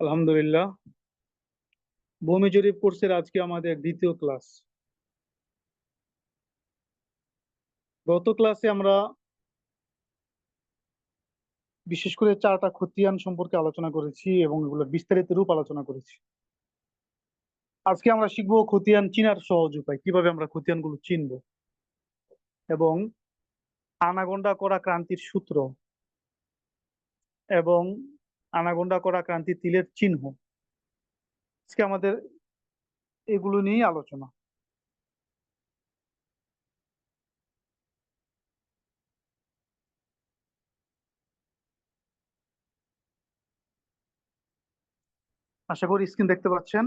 আলহামদুলিল্লাহ। ভূমি জরিপ কোর্সের আজকে আমাদের দ্বিতীয় ক্লাস। গত ক্লাসে আমরা বিশেষ করে চারটা খতিয়ান সম্পর্কে আলোচনা করেছি এবং এগুলোর বিস্তারিত রূপ আলোচনা করেছি। আজকে আমরা শিখব খতিয়ান চিনার সহজ উপায়, কীভাবে আমরা খতিয়ানগুলো চিনব এবং আনাগোন্ডা করা ক্রান্তির সূত্র এবং আনাগোন্ডা করা ক্রান্তি তিলের চিহ্ন। আজকে আমাদের এগুলো নিয়েই আলোচনা। আশা করি স্ক্রিন দেখতে পাচ্ছেন।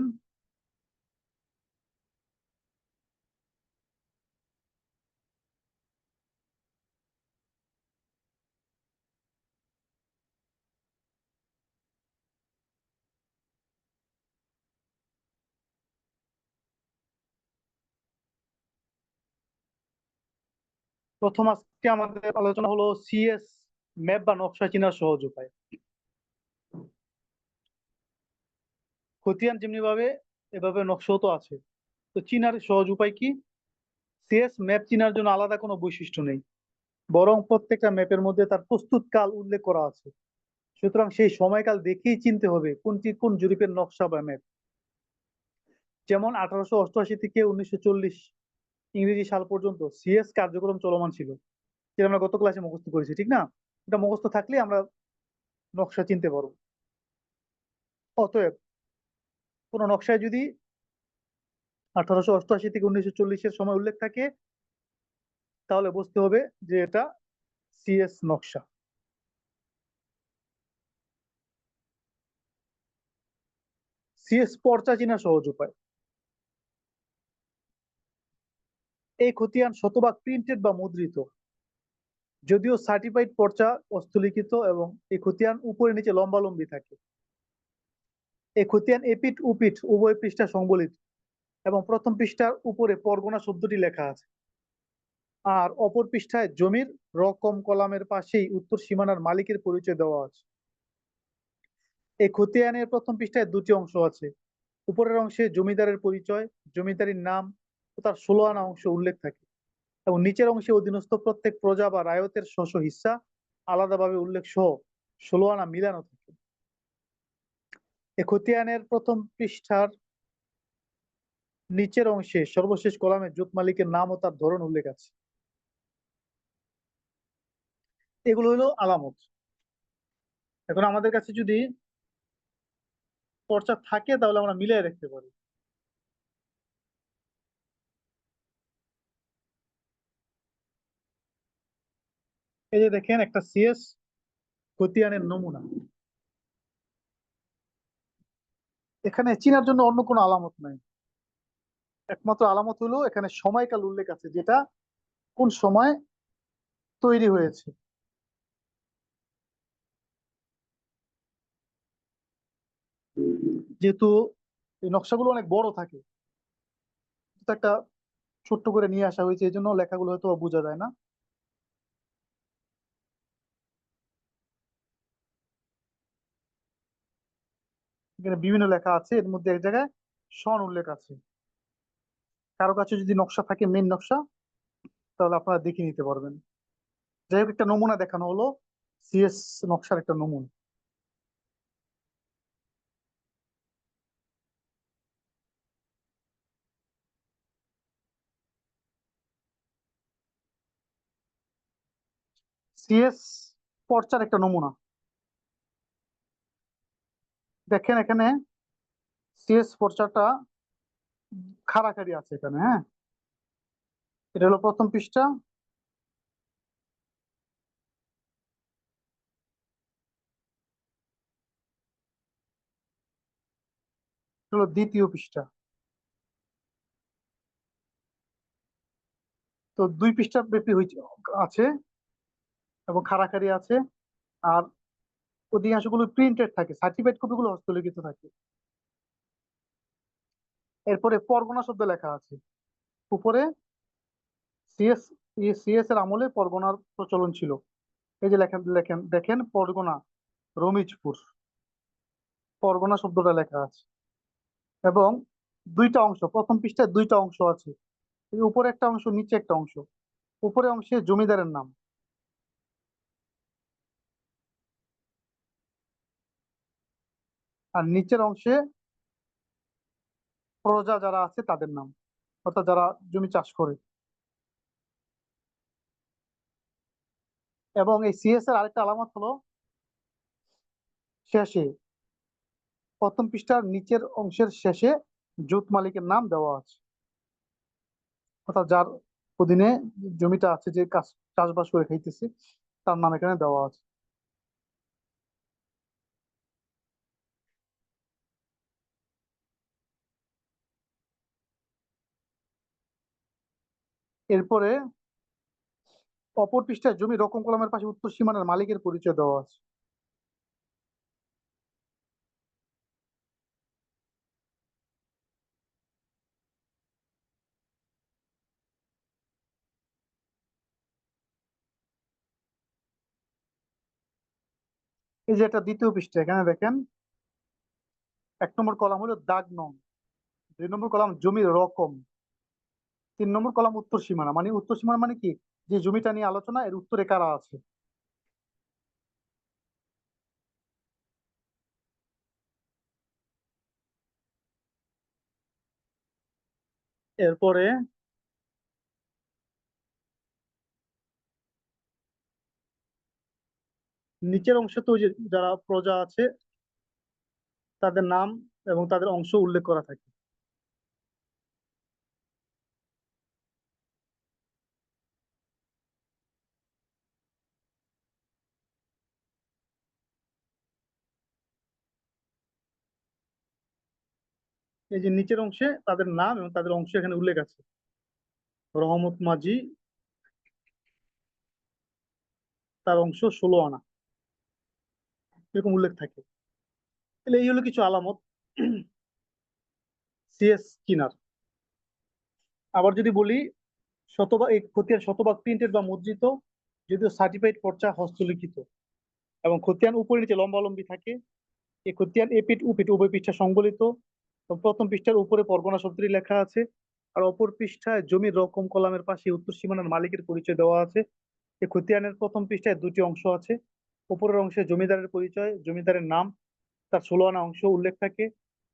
প্রথম আজকে আমাদের আলোচনা হলো সিএস ম্যাপ বা নকশা চেনার সহজ উপায়। খতিয়ান যেমনি ভাবে এভাবে নকশাও তো আছে। তো চিনার সহজ উপায় কি? সিএস ম্যাপ চিনার জন্য আলাদা কোনো বৈশিষ্ট্য নেই। বরং প্রত্যেকটা ম্যাপের মধ্যে তার প্রস্তুত কাল উল্লেখ করা আছে। সুতরাং সেই সময়কাল দেখেই চিনতে হবে কোনটি কোন জরিপের নকশা বা ম্যাপ যেমন আঠারোশো অষ্টআশি থেকে উনিশশো চল্লিশ ইংরেজি সাল পর্যন্ত সিএস কার্যক্রম চলমান ছিল। যেটা আমরা গত ক্লাসে মুখস্থ করেছি, ঠিক না? এটা মুখস্থ থাকলে আমরা নকশা চিনতে পারব। অতএব কোন নকশায় যদি আঠারোশো অষ্টআশি থেকে উনিশশো চল্লিশের সময় উল্লেখ থাকে, তাহলে বুঝতে হবে যে এটা সিএস নকশা। সিএস পর্চা চিনা সহজ উপায়। এই খতিয়ান শতভাগ প্রিন্টেড বা মুদ্রিত। যদিও সার্টিফাইড পর্চা হস্তলিখিত এবং এই খতিয়ান উপরে নিচে লম্বালম্বি থাকে। এই খতিয়ান এপিট উপিট উভয় পৃষ্ঠা সংবলিত এবং প্রথম পৃষ্ঠার উপরে পরগনা শব্দটি লেখা আছে। আর অপর পৃষ্ঠায় জমির রকম কলামের পাশেই উত্তর সীমানার মালিকের পরিচয় দেওয়া আছে। এই খতিয়ানের প্রথম পৃষ্ঠায় দুটি অংশ আছে। উপরের অংশে জমিদারের পরিচয়, জমিদারির নাম তার ষোলো আনা অংশ উল্লেখ থাকে, এবং নিচের অংশে অধীনস্থ প্রত্যেক প্রজা বা রায়তের শস্য হিস্সা আলাদাভাবে উল্লেখ সহ ষোলো আনা মিলানো থাকে। এ খতিয়ানের প্রথম পৃষ্ঠার নিচের অংশে সর্বশেষ কলামে জোত মালিকের নাম ও তার ধরন উল্লেখ আছে। এগুলো হলো আলামত। এখন আমাদের কাছে যদি পর্চা থাকে, তাহলে আমরা মিলিয়ে রাখতে পারি। এই যে দেখেন, একটা সিএস খতিয়ানের নমুনা। এখানে চিনার জন্য অন্য কোনো আলামত নাই। একমাত্র আলামত হলো এখানে সময়কাল উল্লেখ আছে, যেটা কোন সময় তৈরি হয়েছে। যেহেতু এই নকশাগুলো অনেক বড় থাকে একটা ছোট্ট করে নিয়ে আসা হয়েছে, এই জন্য লেখাগুলো হয়তো বোঝা যায় না। এখানে বিভিন্ন লেখা আছে, এর মধ্যে এক জায়গায় সন উল্লেখ আছে। কারও কাছে যদি নকশা থাকে মেন নকশা, তাহলে আপনারা দেখে নিতে পারবেন। যাই হোক, একটা নমুনা দেখানো হলো সিএস নকশার একটা নমুনা। সিএস পর্চার একটা নমুনা। দেখেন এখানে সিএস পর্চাটা খাড়াখাড়ি আছে এখানে হ্যাঁ? এটা হলো প্রথম পৃষ্ঠা। হলো দ্বিতীয় পৃষ্ঠা। তো দুই পৃষ্ঠা ব্যাপী হয়েছে আছে এবং খাড়াখাড়ি আছে। আর অধিকাংশগুলো প্রিন্টেড থাকে সার্টিফাইড কপিগুলো হস্তলিখিত থাকে। এরপরে পরগনা শব্দ লেখা আছে। উপরে সিএস সিএস এর আমলে পরগনার প্রচলন ছিল। এই যে লেখেন লেখেন, দেখেন পরগনা, রমিজপুর। পরগনা শব্দটা লেখা আছে। এবং দুইটা অংশ, প্রথম পৃষ্ঠায় দুইটা অংশ আছে। উপরে একটা অংশ, নিচে একটা অংশ। উপরে অংশে জমিদারের নাম। আর নিচের অংশে প্রজা যারা আছে তাদের নাম, অর্থাৎ যারা জমি চাষ করে। এবং এই সিএস এর আরেকটা আলামত হলো, শেষে, প্রথম পৃষ্ঠার নিচের অংশের শেষে জুত মালিকের নাম দেওয়া আছে। অর্থাৎ যার অধীনে জমিটা আছে, যে চাষবাস করে খাইতেছে, তার নাম এখানে দেওয়া আছে। এরপরে অপর পৃষ্ঠায় জমি রকম কলমের পাশে উত্তর সীমানার মালিকের পরিচয় দেওয়া আছে। এই যে এটা দ্বিতীয় পৃষ্ঠা, এখানে দেখেন, এক নম্বর কলাম হলো দাগ নং, দুই নম্বর কলাম জমির রকম। তিন নম্বর কলাম উত্তর সীমানা। মানে উত্তর সীমানা মানে কি? যে জমিটা নিয়ে আলোচনা, এর উত্তরে কারা আছে? এরপরে নিচের অংশে তো যারা প্রজা আছে, তাদের নাম এবং তাদের অংশ উল্লেখ করা থাকে। এই যে নিচের অংশে তাদের নাম এবং তাদের অংশ এখানে উল্লেখ আছে। রহমত মাঝি, তার অংশ ষোলো আনা। এরকম উল্লেখ থাকে। তাহলে এই হলো কিছু আলামত। সিএস চিনার আবার যদি বলি শতভাগ এই খতিয়ান শতভাগ প্রিন্টেড বা মুদ্রিত, যদিও সার্টিফাইড পর্চা হস্তলিখিত এবং খতিয়ান উপরে নিচে লম্বালম্বি থাকে, এই খতিয়ান এপিট উপিট উভয় পৃষ্ঠা সংবলিত। প্রথম পৃষ্ঠার উপরে পরগনা শব্দটি লেখা আছে। আর অপর পৃষ্ঠায় জমির রকম কলামের পাশে উত্তর সীমানার মালিকের পরিচয় দেওয়া আছে। এই খতিয়ানের প্রথম পৃষ্ঠায় দুটি অংশ আছে। উপরের অংশে জমিদারের পরিচয়, জমিদারের নাম, তার ষোলো আনা অংশ উল্লেখ থাকে।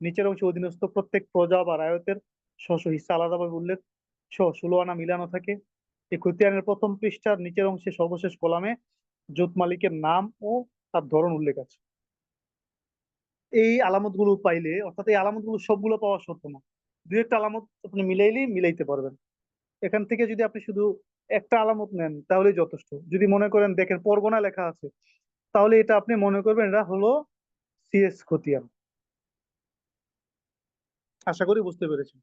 নিচের অংশে অধীনস্থ প্রত্যেক প্রজা বা রায়তের স্ব হিস্সা আলাদাভাবে উল্লেখ সহ ষোলো আনা মিলানো থাকে। এই খতিয়ানের প্রথম পৃষ্ঠার নিচের অংশে সর্বশেষ কলামে জোত মালিকের নাম ও তার ধরন উল্লেখ আছে। এই আলামতগুলো পাইলে, অর্থাৎ এই আলামতগুলো সবগুলো পাওয়া সত্য না। দুই একটা আলামত আপনি মিলাইলেই মিলাইতে পারবেন। এখান থেকে যদি আপনি শুধু একটা আলামত নেন তাহলে যথেষ্ট। যদি মনে করেন দেখেন পরগনা লেখা আছে, তাহলে এটা আপনি মনে করবেন এটা হলো সিএস খতিয়ান। আশা করি বুঝতে পেরেছেন।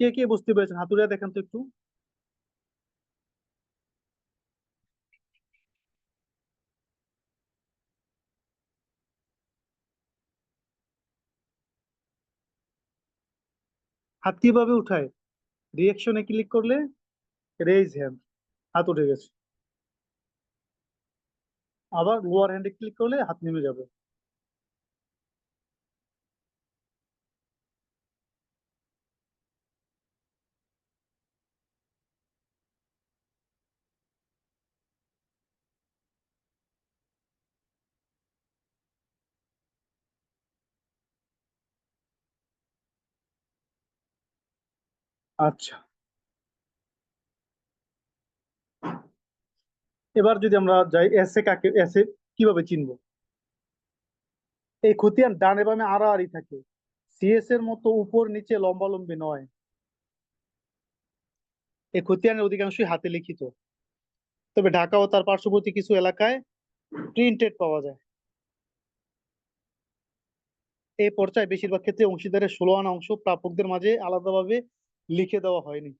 কে কে বুঝতে পেরেছেন? হাতুড়িয়া দেখেন তো একটু। হাত কীভাবে উঠায়। রিয়াকশনে ক্লিক করলে রেজ হ্যান্ড হাত উঠে গেছে। আবার লোয়ার হ্যান্ডে ক্লিক করলে হাত নেমে যাবে। আচ্ছা। এবার যদি আমরা যাই, এসে কাকে, এসে কীভাবে চিনবো? এই খতিয়ান ডানে বামে আড়াআড়ি থাকে। সিএস এর মতো উপর নিচে লম্বালম্বি নয়। এই খতিয়ানের অধিকাংশই হাতে লিখিত। তবে ঢাকা ও তার পার্শ্ববর্তী কিছু এলাকায় প্রিন্টেড পাওয়া যায়। এই পর্যায়ে বেশিরভাগ ক্ষেত্রে অংশীদারের ষোলো আনা অংশ প্রাপকদের মাঝে আলাদাভাবে লিখে দেওয়া হয়নি।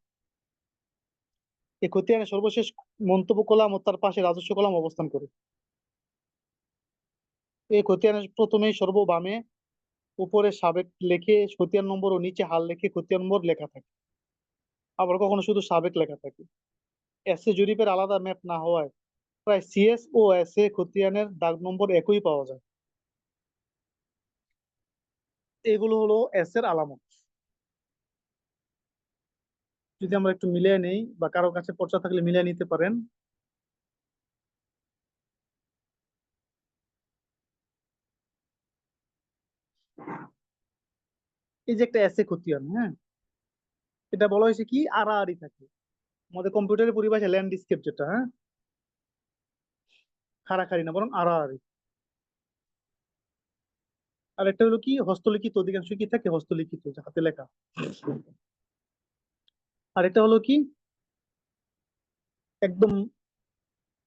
এই খতিয়ানের সর্বশেষ মন্তব্য কলাম ও তার পাশে রাজস্ব কলাম অবস্থান করে। এই খতিয়ানের প্রথমেই সর্ববামে উপরে সাবেক লেখে খতিয়ান নম্বর ও নিচে হাল লেখে খতিয়ান নম্বর লেখা থাকে। আবার কখনো শুধু সাবেক লেখা থাকে। এসে জরিপের আলাদা ম্যাপ না হওয়ায় প্রায় সিএস ও এস এ খতিয়ানের দাগ নম্বর একই পাওয়া যায়। এগুলো হলো এস এর আলামত। যদি আমরা একটু মিলিয়ে নেই বা কারও কাছে পর্চা থাকলে মিলিয়ে নিতে পারেন। এই যে একটা এসে খতিয়ান হ্যাঁ এটা বলা হয়েছে কি? আড়াআড়ি থাকে। আমাদের কম্পিউটারের পরিভাষায় ল্যান্ডস্কেপ যেটা হ্যাঁ? খাড়াখাড়ি না, বরং আড়াআড়ি আর একটা হলো কি? হস্তলিখিত অধিকাংশ কি থাকে? হস্তলিখিত হাতে লেখা। আর এটা হলো কি? একদম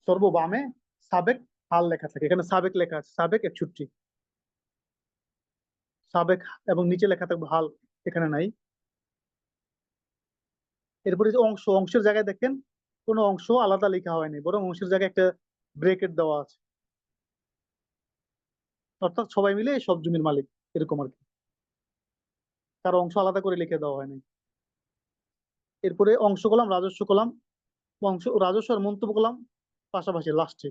সর্ববামে সাবেক হাল লেখা থাকে। এখানে সাবেক লেখা আছে, সাবেক একষট্টি সাবেক এবং নিচে লেখা থাকবে হাল, এখানে নাই। এরপরে যে অংশ, অংশের জায়গায় দেখেন, কোনো অংশ আলাদা লেখা হয়নি বরং অংশের জায়গায় একটা ব্রেকেট দেওয়া আছে। অর্থাৎ সবাই মিলে সব জমির মালিক, এরকম আর কি। কারও অংশ আলাদা করে লিখে দেওয়া হয়নি এরপরে অংশ কলাম রাজস্ব কলাম অংশ, রাজস্ব আর মন্তব্য কলাম পাশাপাশি লাস্টে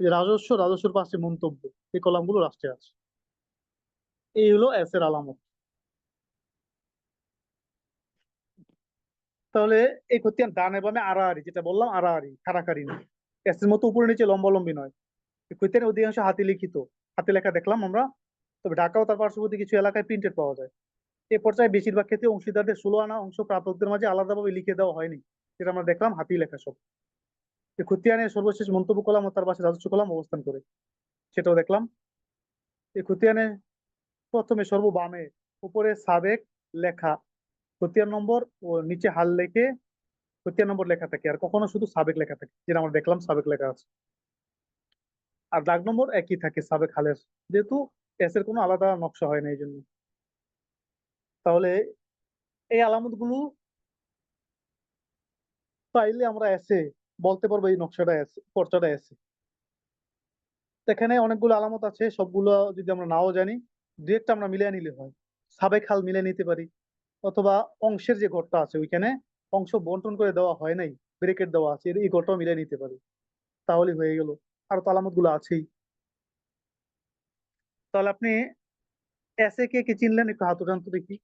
রাজস্ব, রাজস্বের পাশে মন্তব্য, এই কলামগুলো লাস্টে আছে। এই হলো এস এর আলামত। তাহলে এই খতিয়ান ডানে বামে আড়াআড়ি, যেটা বললাম আড়াআড়ি, খাড়াখাড়ি না এস এর মতো উপরে নিচে লম্বালম্বি নয়। এই অধিকাংশ হাতে লিখিত। হাতে লেখা দেখলাম আমরা। তবে ঢাকা ও তার পার্শ্ববর্তী কিছু এলাকায় প্রিন্টেড পাওয়া যায়। এ পর্যায়ে বেশিরভাগ ক্ষেত্রে অংশীদারদের ষোলো আনা অংশ প্রাপকদের মাঝে আলাদাভাবে লিখে দেওয়া হয়নি, যেটা আমরা দেখলাম হাতি লেখা সব। খতিয়ানের সর্বশেষ মন্তব্য কলাম ও তার পাশে রাজস্ব কলাম অবস্থান করে, সেটাও দেখলাম। এই খতিয়ানে প্রথমে সর্ববামে উপরে সাবেক লেখা খতিয়ান নম্বর ও নিচে হাল লেখে খতিয়ান নম্বর লেখা থাকে, আর কখনো শুধু সাবেক লেখা থাকে, যেটা আমরা দেখলাম সাবেক লেখা আছে। আর দাগ নম্বর একই থাকে সাবেক হালের, যেহেতু এসের কোনো আলাদা নকশা হয় না এই জন্য। তাহলে এই আলামতগুলো পাইলে আমরা এসে বলতে পারব এই নকশাটা এসে পর্চাটা এসে এখানে অনেকগুলো আলামত আছে, সবগুলো যদি আমরা নাও জানি, দু একটা আমরা মিলিয়ে নিলে হয়। সাবেক হাল মিলে নিতে পারি, অথবা অংশের যে ঘরটা আছে ওইখানে অংশ বন্টন করে দেওয়া হয় নাই, ব্রেকেট দেওয়া আছে, এই ঘরটাও মিলে নিতে পারি। তাহলে হয়ে গেল। আর তো আলামতগুলো আছেই। তাহলে আপনি এসে কে কে চিনলেন? একটু হাত উঠান তো দেখি।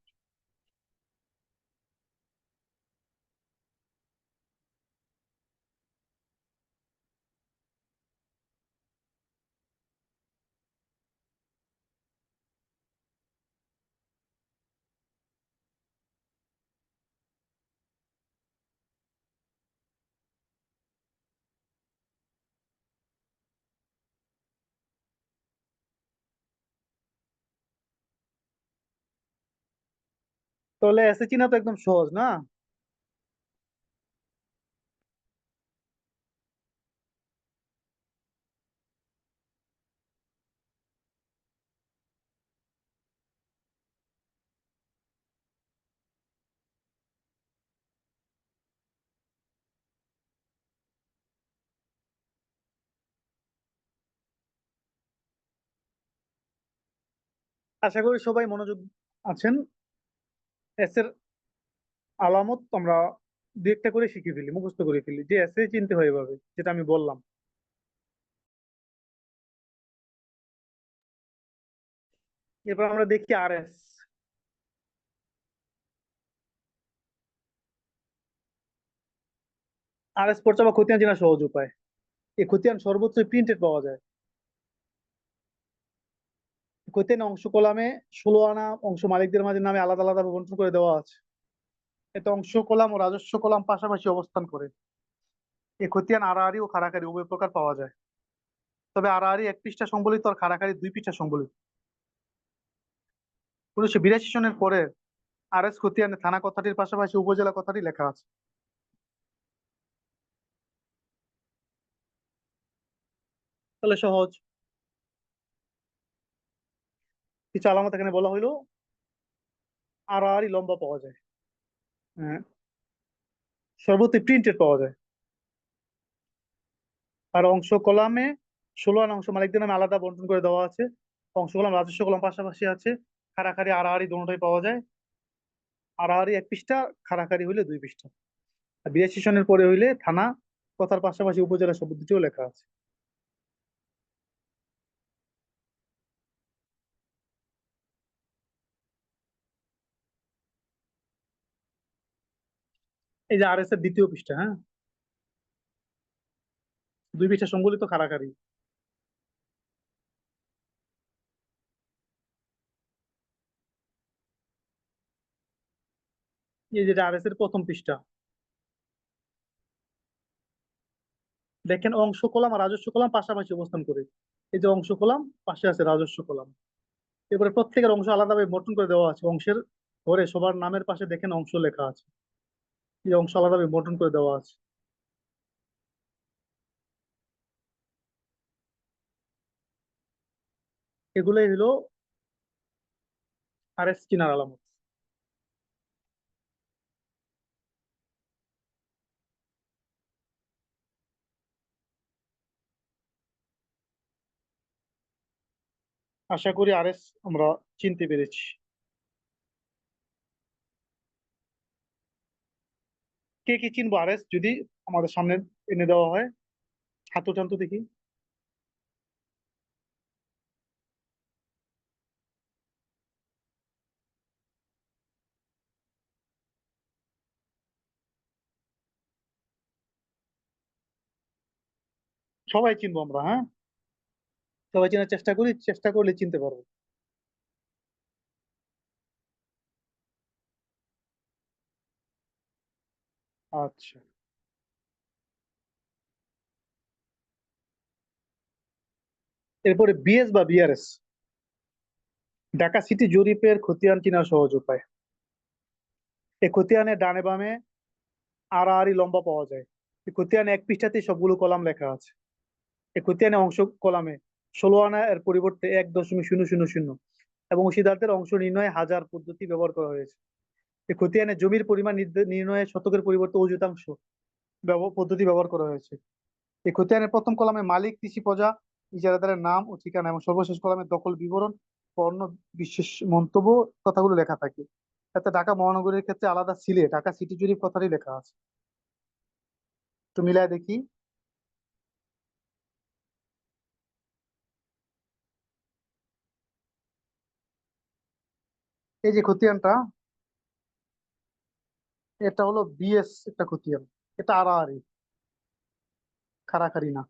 তাহলে এসে চিনা তো একদম সহজ না? আশা করি সবাই মনোযোগ আছেন। এস এর আলামত আমরা দু একটা করে শিখে ফেলি, মুখস্থ করে ফেলি, যে এসে চিনতে হয় এভাবে, যেটা আমি বললাম। এরপর আমরা দেখি আর এস আর এস পড়ছে বা খতিয়ান চেনা সহজ উপায়। এই খতিয়ান সর্বোচ্চ প্রিন্টেড পাওয়া যায়। খতিয়ান অংশ কলামে ষোলো আনা অংশ মালিকদের মাঝে নামে আলাদা আলাদা বন্টন করে দেওয়া আছে। এতে অংশ কলাম ও রাজস্ব কলাম পাশাপাশি অবস্থান করে। এ খতিয়ান আড়াআড়ি ও খাড়াখাড়ি উভয় প্রকার পাওয়া যায়। তবে আড়াআড়ি এক পৃষ্ঠা সম্বলিত আর খাড়াখাড়ি দুই পৃষ্ঠা সংবলিত উনিশশো বিরাশি সনের পরে আর এস খতিয়ানে থানা কথাটির পাশাপাশি উপজেলা কথাটি লেখা আছে। তাহলে সহজ। কিছু আলামত এখানে বলা হইল। আড়াআড়ি লম্বা পাওয়া যায়। হ্যাঁ। সর্বত্র প্রিন্টেড পাওয়া যায়। আর অংশ কলামে ষোলো আনা অংশ মালিকদের নামে আলাদা বন্টন করে দেওয়া আছে। অংশ কলাম রাজস্ব কলাম পাশাপাশি আছে। খাড়াখাড়ি আড়াআড়ি দুটোটাই পাওয়া যায়। আড়াআড়ি এক পৃষ্ঠা খাড়াখাড়ি হইলে দুই পৃষ্ঠা। আর বিরাশি সনের পরে হইলে থানা কথার পাশাপাশি উপজেলা শব্দটিও লেখা আছে। এই যে আর এস এর দ্বিতীয় পৃষ্ঠা হ্যাঁ? দুই পৃষ্ঠা সংবলিত খাড়াখাড়ি। এই যেটা আর এস এর প্রথম পৃষ্ঠা। দেখেন, অংশ কলাম আর রাজস্ব কলাম পাশাপাশি অবস্থান করে। এই যে অংশ কলাম, পাশে আছে রাজস্ব কলাম। এবারে প্রত্যেকের অংশ আলাদাভাবে বন্টন করে দেওয়া আছে। অংশের ঘরে সবার নামের পাশে দেখেন অংশ লেখা আছে। এই অংশ আলাদাভাবে বন্টন করে দেওয়া আছে। এগুলোই হলো আর এস চিনার আলামত। আশা করি আর এস আমরা চিনতে পেরেছি। কে কি চিনবো? আর এস যদি আমাদের সামনে এনে দেওয়া হয়। হাত উঠান তো দেখি। সবাই চিনবো আমরা হ্যাঁ? সবাই চেনার চেষ্টা করি, চেষ্টা করলে চিনতে পারব। আচ্ছা। এরপরে বিএস বা বিআরএস। ঢাকা সিটি জরিপের খতিয়ান চিনার সহজ উপায়। এই খতিয়ানের ডানে বামে আড়াআড়ি লম্বা পাওয়া যায়। এই খতিয়ানে এক পৃষ্ঠাতে সবগুলো কলাম লেখা আছে। এই খতিয়ানে অংশ কলামে ষোলো আনা এর পরিবর্তে এক দশমিক শূন্য শূন্য শূন্য এবং অংশীদারদের অংশ নির্ণয়ে হাজার পদ্ধতি ব্যবহার করা হয়েছে। খতিয়ানে জমির পরিমাণ নির্ণয়ে শতকের পরিবর্তে অযুতাংশ পদ্ধতি ব্যবহার করা হয়েছে। এই খতিয়ানের প্রথম কলামে মালিক, কৃষি প্রজা, ইজারাদারের নাম ও ঠিকানা এবং সর্বশেষ কলামে দখল বিবরণ পণ্য বিশেষ মন্তব্য কথাগুলো লেখা থাকে। এতে ঢাকা মহানগরীর ক্ষেত্রে আলাদা সিলে, ঢাকা সিটি জরিপ কথাটি লেখা আছে। একটু মিলায় দেখি। এই যে খতিয়ানটা এটা হলো বিএস একটা খতিয়ান এটা আড়াআড়ি খাড়াখাড়ি না।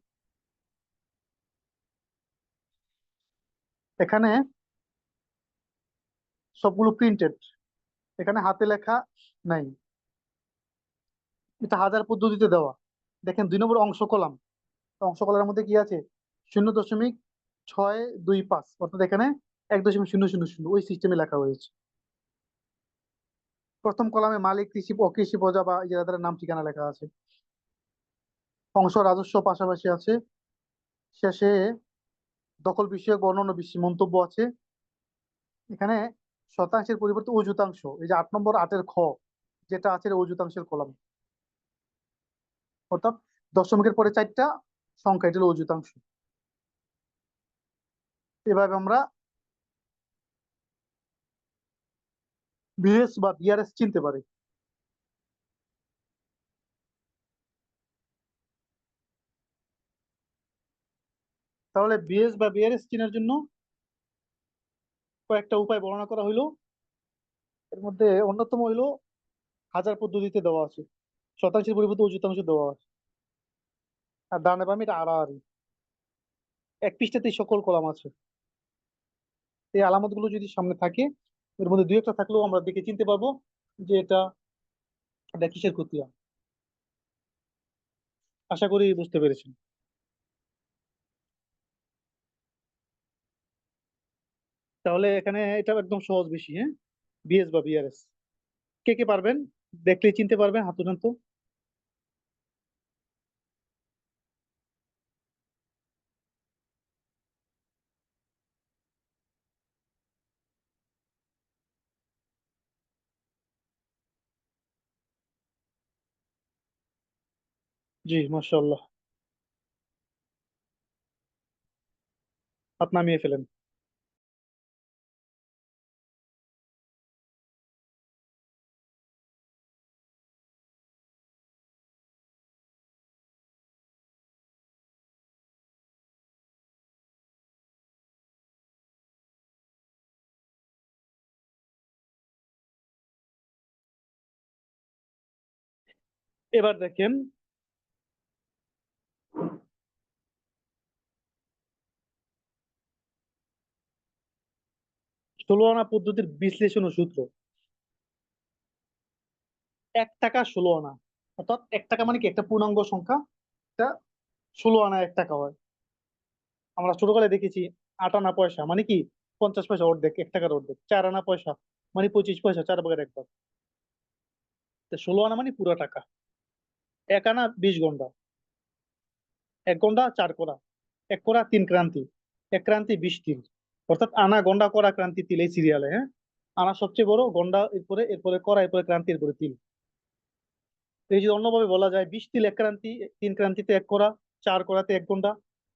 এখানে সবগুলো প্রিন্টেড এখানে হাতে লেখা নাই। এটা হাজার পদ্ধতিতে দেওয়া। দেখেন, দুই নম্বর অংশ কলাম। অংশ কলামের মধ্যে কি আছে? শূন্য দশমিক ছয় দুই পাঁচ। অর্থাৎ এখানে এক দশমিক শূন্য শূন্য শূন্য। ওই সিস্টেমে লেখা হয়েছে। প্রথম কলামে মালিক, কৃষি অকৃষি প্রজা বা ইজারাদারের নাম ঠিকানা লেখা আছে। অংশ রাজস্ব পাশাপাশি আছে। শেষে দখল বিষয়ক বর্ণনা বেশি মন্তব্য আছে। এখানে শতাংশের পরিবর্তে অযুতাংশ, এই যে আট নম্বর আটের খ, যেটা আছে অযুতাংশের কলাম। অর্থাৎ দশমিকের পরে চারটা সংখ্যা এটা হলো অযুতাংশ। এভাবে আমরা বিএস বা বিআরএস চিনতে পারি। তাহলে বিএস বা বিআরএস চিনার জন্য কয়েকটা উপায় বর্ণনা করা হইল। এর মধ্যে অন্যতম হইল হাজার পদ্ধতিতে দেওয়া আছে। শতাংশের পরিবর্তে অযুতাংশ দেওয়া আছে। আর ডানে বামে এটা আড়াআড়ি। এক পৃষ্ঠাতেই সকল কলাম আছে। এই আলামতগুলো যদি সামনে থাকে এর মধ্যে দুই একটা থাকলেও আমরা দেখে চিনতে পারব যে এটা এটা কিসের ক্ষতিয়া আশা করি বুঝতে পেরেছেন। তাহলে এখানে এটা একদম সহজ বেশি হ্যাঁ? বিএস বা বিআরএস কে কে পারবেন? দেখলে চিনতে পারবেন, হাত উঠান তো। জি মাশাআল্লাহ। হাত নামিয়ে ফেলেন। এবার দেখেন ষোলো আনা পদ্ধতির বিশ্লেষণ ও সূত্র। এক টাকা ষোলো আনা অর্থাৎ এক টাকা মানে কি? একটা পূর্ণাঙ্গ সংখ্যা এটা ষোলো আনা এক টাকা হয়। আমরা ছোটকালে দেখেছি আট আনা পয়সা মানে কি? পঞ্চাশ পয়সা অর্ধেক, এক টাকার অর্ধেক। চার আনা পয়সা মানে পঁচিশ পয়সা, চার ভাগের এক ভাগ। ষোলো আনা মানে পুরো টাকা। এক আনা বিশ ঘণ্টা এক ঘণ্টা চার করা এক করা তিন ক্রান্তি। এক ক্রান্তি, বিশ তিল অর্থাৎ আনা গন্ডা করা ক্রান্তি তিল এই সিরিয়ালে হ্যাঁ? আনা সবচেয়ে বড় গন্ডা এরপরে এরপরে করা এরপরে ক্রান্তি এরপরে তিল। এই যদি অন্যভাবে বলা যায় বিশ তিল এক ক্রান্তি তিন ক্রান্তিতে এক করা চার করাতে এক ঘণ্টা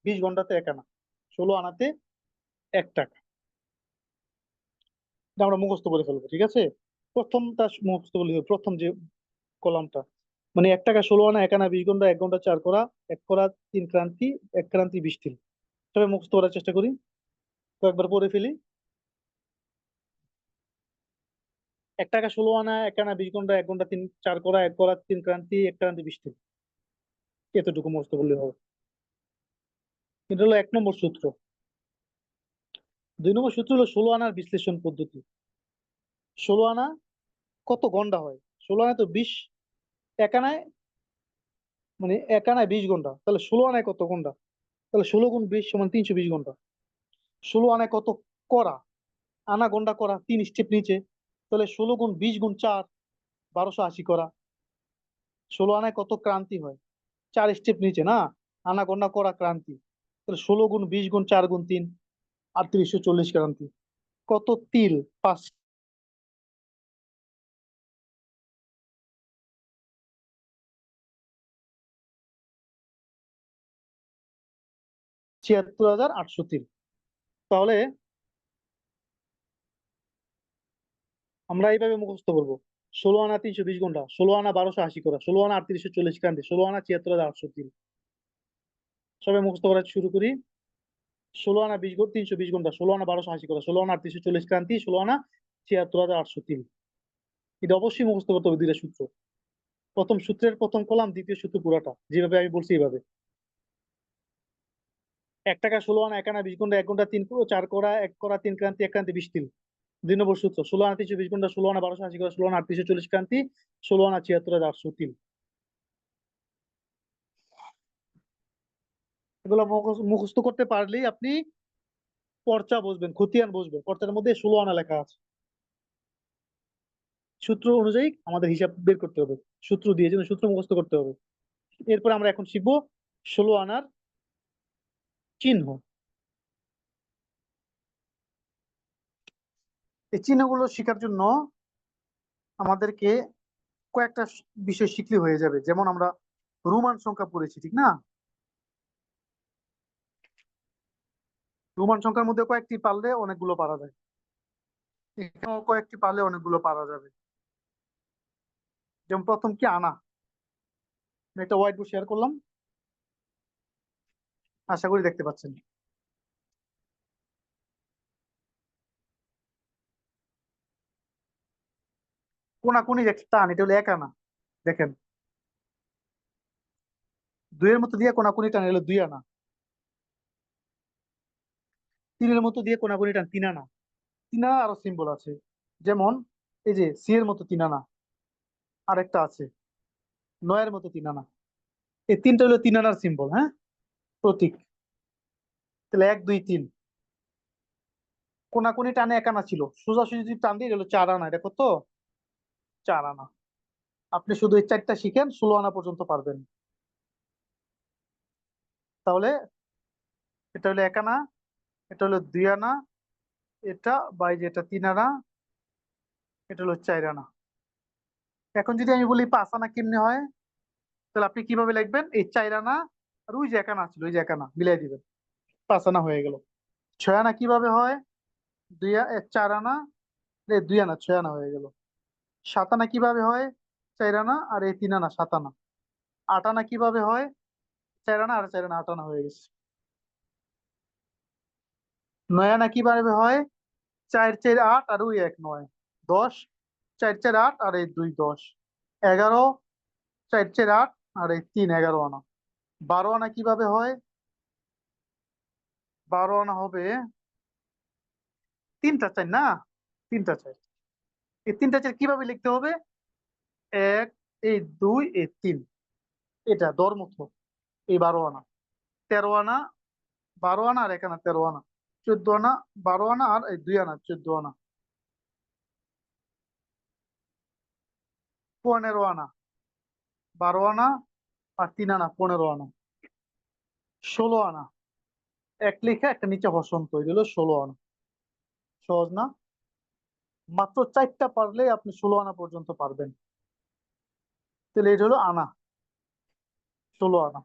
বিশ ঘন্টাতে এক আনা ষোলো আনাতে এক টাকা। আমরা মুখস্থ করে ফেলব ঠিক আছে? প্রথমটা মুখস্থ হবে, প্রথম যে কলামটা। মানে এক টাকা ষোলো আনা এক আনা বিশ ঘণ্টা এক ঘণ্টা চার করা এক করা তিন ক্রান্তি এক ক্রান্তি বিশ তিল। সবাই মুখস্থ করার চেষ্টা করি। কয়েকবার পড়ে ফেলি। এক টাকা ষোলো আনা, এক আনা বিশ ঘণ্টা, এক ঘণ্টা তিন, চার করা, এক করা, তিন ক্রান্তি, এক ক্রান্তি তিল এতটুকু মুখস্থ করলে হবে। এটা হলো এক নম্বর সূত্র। দুই নম্বর সূত্র হলো ষোলো আনার বিশ্লেষণ পদ্ধতি। ষোলো আনা কত ঘণ্টা হয়? ষোলো আনায় তো বিশ, এক আনায় মানে এক আনায় বিশ ঘণ্টা। তাহলে ষোলো আনায় কত ঘণ্টা? তাহলে ষোলো গুণ বিশ সমান তিনশো বিশ ঘণ্টা। ষোলো আনায় কত? করা। আনা ঘণ্টা করা, তিন স্টেপ নিচে। তাহলে ষোলো গুণ বিশ গুণ চার, বারোশো আশি করা। ষোলো আনায় কত? ক্রান্তি হয়। চার স্টেপ নিচে, না? আনা গন্ডা করা, ক্রান্তি। তাহলে ষোলো গুণ বিশ গুণ চার গুণ তিন, আটত্রিশশো চল্লিশ ক্রান্তি। কত? তিল, পাঁচ ছিয়াত্তর হাজার আটশো তিল। তাহলে আমরা এইভাবে মুখস্থ করব। ষোলো আনা তিনশো বিশ ঘণ্টা, ষোলো আনা বারোশো আশি করা, ষোলো আনা আটত্রিশশো চল্লিশ ক্রান্তি, ষোলো আনা ছিয়াত্তর হাজার আটশো তিন। সবাই মুখস্থ করা শুরু করি। ষোলো আনা বিশ ঘণ্টা তিনশো বিশ ঘণ্টা, ষোলো আনা বারোশো আশি করা, ষোলো আনা আটত্রিশশো চল্লিশ ক্রান্তি, ষোলো আনা ছিয়াত্তর হাজার আটশো তিন। এটা অবশ্যই মুখস্থ করতে হবে দুইটা সূত্র। প্রথম সূত্রের প্রথম কলাম, দ্বিতীয় সূত্র পুরাটা। যেভাবে আমি বলছি এইভাবে। এক টাকা ষোলো আনা, এক আনা বিশ ঘণ্টা এক ঘণ্টা তিন চার করা, এক করা, তিন ক্রান্তি, এক ক্রান্তি বিশ তিল। দুই নম্বর সূত্র, ষোলো আনা তিনশো বিশ ঘণ্টা ষোলো আনা বারোশো আশি করা, ষোলো আনা আটত্রিশশো চল্লিশ ক্রান্তি, ষোলো আনা ছিয়াত্তর হাজার আটশো তিল। এগুলো মুখস্থ- করতে পারলেই আপনি পর্চা বসবেন, খতিয়ান বসবেন। পর্চার মধ্যে ষোলো আনা লেখা আছে। সূত্র অনুযায়ী আমাদের হিসাব বের করতে হবে। সূত্র দিয়ে জন্য সূত্র মুখস্থ করতে হবে। এরপর আমরা এখন শিখব ষোলো আনার চিহ্ন। এই চিহ্নগুলো শেখার জন্য আমাদেরকে কয়েকটা বিষয় শিখলে হয়ে যাবে। যেমন আমরা রোমান সংখ্যা পড়েছি, ঠিক না? রোমান সংখ্যার মধ্যে কয়েকটি পারলে অনেকগুলো পারা যায়। এখানেও কয়েকটি পারলে অনেকগুলো পারা যাবে। যেমন প্রথম কি? আনা। একটা হোয়াইট বোর্ড শেয়ার করলাম। আশা করি দেখতে পাচ্ছেন। কোনাকুনি একটা টান, এটা হলো এক আনা দেখেন। দুইয়ের মতো দিয়ে কোনাকুনি টান এলো দুই আনা তিনের মতো দিয়ে কোনাকুনি টান, তিন আনা তিন আনা আরও সিম্বল আছে। যেমন, এই যে সি এর মতো তিন আনা আরেকটা আছে। নয়ের মতো তিন আনা এই তিনটা হলো তিন আনার সিম্বল হ্যাঁ? প্রতীক। তাহলে এক, দুই, তিন। কোনাকুনি টানে এক আনা ছিল। সোজাসুজি যদি টান দিয়ে হলো চার আনা। এটা কত? চার আনা। আপনি শুধু এই চারটা শিখেন, ষোলো আনা পর্যন্ত পারবেন। তাহলে এটা হলো এক আনা, এটা হলো দুই আনা, এটা বা এই এটা তিন আনা, এটা হলো চার আনা। এখন যদি আমি বলি পাঁচ আনা কেমনে হয়? তাহলে আপনি কীভাবে লিখবেন? এই চার আনা আর ওই যে এক আনা ছিল, ওই যে এক আনা মিলাই দিবেন। পাঁচ আনা হয়ে গেল। ছয় আনা কীভাবে হয়? দুই চার আনা দুই আনা, ছয় আনা হয়ে গেল। সাত আনা কীভাবে হয়? চার আনা আর এই তিন আনা, সাত আনা। আট আনা কীভাবে হয়? চার আনা আর চার আনা, আট আনা হয়ে গেছে। নয় আনা কীভাবে হয়? চার চার, আট আর ওই এক নয়। দশ, চার চার, আট আর এই দুই দশ। এগারো, চার চার, আট আর এই তিন, এগারো আনা। বারো আনা কীভাবে হয়? বারো আনা হবে তিনটা চাই না? তিনটা চাই এই তিনটা চাই কীভাবে লিখতে হবে? এক, এই দুই, এই তিন। এটা দরমুখ এই বারো আনা। তেরো আনা, বারো আনা আর এক আনা তেরো আনা। চোদ্দ আনা, বারো আনা আর এই দুই আনা, চোদ্দ আনা। পনেরো আনা। বারো আনা আর তিন আনা পনেরো আনা, ষোলো আনা। এক লেখা, একটা নিচে বসন্ত হয়ে গেল ষোলো আনা। সহজ না? মাত্র চারটা পারলে আপনি ষোলো আনা পর্যন্ত পারবেন। তাহলে এটা হলো আনা, ষোলো আনা।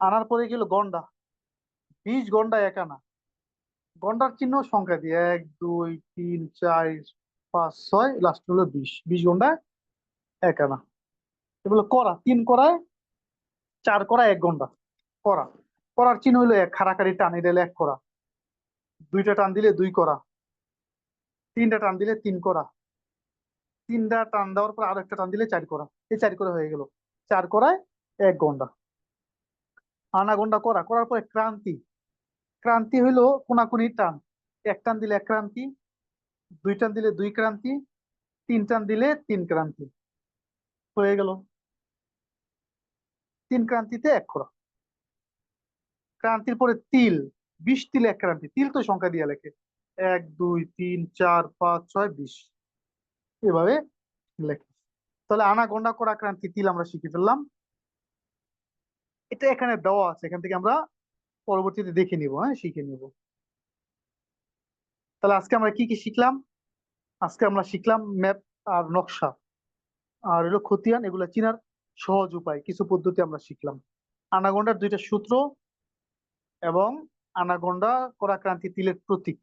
আনার পরে গেল গন্ডা। বিশ গন্ডা, এক আনা। গন্ডার চিহ্ন সংখ্যা দিয়ে এক, দুই, তিন, চার, পাঁচ, ছয়, লাস্ট হলো বিশ। বিশ গন্ডা এক আনা। এগুলো করা, তিন করায় চার করা, এক ঘণ্টা করা। করার চিহ্ন হইল এক, খাড়াখাড়ি টান হলো এক করা। দুইটা টান দিলে দুই করা। তিনটা টান দিলে তিন করা। তিনটা টান দেওয়ার পর আরও একটা টান দিলে চার করা। এই চার করা হয়ে গেল। চার করায় এক ঘণ্টা। আনা ঘণ্টা করা। করার পরে ক্রান্তি। ক্রান্তি হইল কোনাকুনি টান। এক টান দিলে এক ক্রান্তি, দুই টান দিলে দুই ক্রান্তি, তিন টান দিলে তিন ক্রান্তি। হয়ে গেল। তিন ক্রান্তিতে এক করা ক্রান্তির পরে তিল, বিশ তিল এক ক্রান্তি। তিল তো সংখ্যা দিয়ে লেখে। এক, দুই, তিন, চার, পাঁচ, ছয়, বিশ। এভাবে লেখে। তাহলে আনা গন্ডা করা ক্রান্তি তিল আমরা শিখে ফেললাম। এটা এখানে দেওয়া আছে। এখান থেকে আমরা পরবর্তীতে দেখে নিব হ্যাঁ শিখে নিব। তাহলে আজকে আমরা কি কি শিখলাম? আজকে আমরা শিখলাম ম্যাপ আর নকশা। আর হলো খতিয়ান, এগুলো চিনার সহজ উপায়, কিছু পদ্ধতি আমরা শিখলাম। আনাগোন্ডার দুইটা সূত্র এবং আনাগোন্ডা করাক্রান্তি তিলের প্রতীক।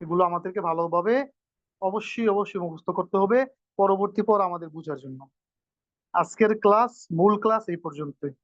এগুলো আমাদেরকে ভালোভাবে অবশ্যই অবশ্যই মুখস্থ করতে হবে। পরবর্তী পর আমাদের বোঝার জন্য। আজকের ক্লাস, মূল ক্লাস এই পর্যন্তই।